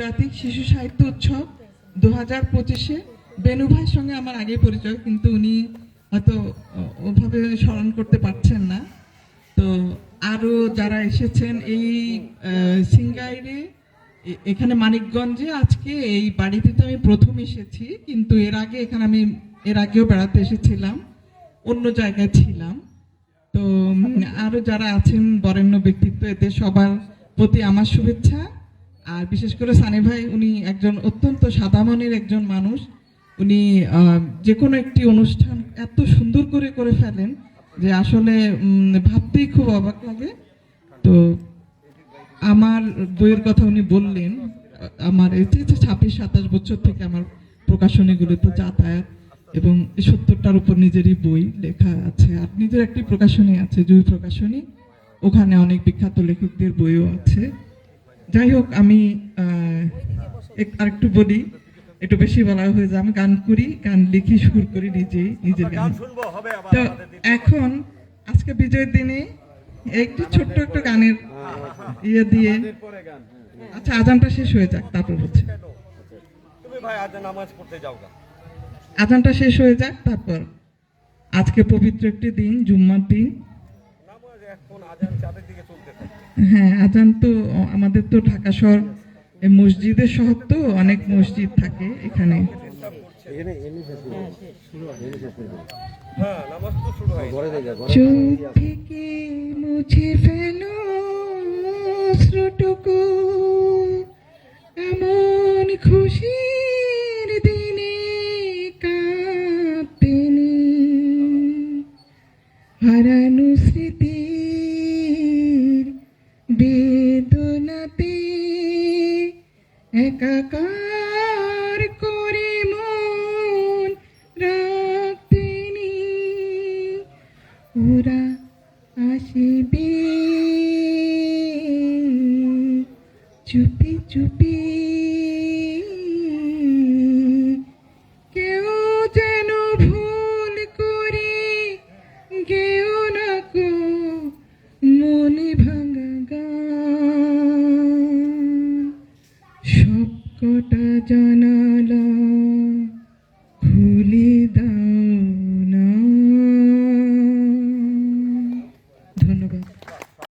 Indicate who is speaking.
Speaker 1: জাতিক শিশু সাহিত্য উৎসব দু হাজার পঁচিশে বেনু ভাইয়ের সঙ্গে আমার আগে পরিচয়, কিন্তু উনি হয়তো ওভাবে স্মরণ করতে পারছেন না। তো আরও যারা এসেছেন এই সিঙ্গাইরে এখানে মানিকগঞ্জে আজকে এই বাড়িতে তো আমি প্রথম এসেছি, কিন্তু এর আগে এখানে আমি, এর আগেও বেড়াতে এসেছিলাম, অন্য জায়গায় ছিলাম। তো আরও যারা আছেন বরেণ্য ব্যক্তিত্ব এতে সবার প্রতি আমার শুভেচ্ছা। আর বিশেষ করে সানি ভাই, উনি একজন অত্যন্ত সাদামনের একজন মানুষ। উনি যে কোনো একটি অনুষ্ঠান এত সুন্দর করে করে ফেলেন যে আসলে ভাবতেই খুব অবাক লাগে। তো আমার বইয়ের কথা উনি বললেন, আমার যে ছাব্বিশ, সাতাশ বছর থেকে আমার প্রকাশনীগুলোতে যাতায়াত এবং সত্তরটার উপর নিজেরই বই লেখা আছে। আর নিজের একটি প্রকাশনী আছে, জুই প্রকাশনী। ওখানে অনেক বিখ্যাত লেখকদের বইও আছে। যাই হোক আমি আরেকটু বলি একটু বেশি বলা হয়ে যায় আমি গান করি গান লিখি সুর করি নিজেই নিজের গান
Speaker 2: শুনব হবে আবার
Speaker 1: তো এখন আজকে বিজয়ের দিনে একটু ছোট্ট একটু গানের ইয়ে দিয়ে আচ্ছা আজানটা শেষ হয়ে যাক তারপর হচ্ছে।
Speaker 2: তুমি ভাই আজ নামাজ পড়তে যাও গা।
Speaker 1: আজানটা শেষ হয়ে যাক তারপর আজকে পবিত্র একটি দিন জুম্মার দিন।
Speaker 2: এখন আজান চাঁদের দিকে চলতে থাকে
Speaker 1: হ্যাঁ আজান তো আমাদের তো ঢাকা শহর মসজিদের শহর তো অনেক মসজিদ থাকে এখানে।
Speaker 2: হ্যাঁ
Speaker 1: চোখ থেকে মুছে ফেলো অশ্রুটুকু। একাকার করে মন রাখতেনি ওরা আসবে। চুপি চুপি জানালা।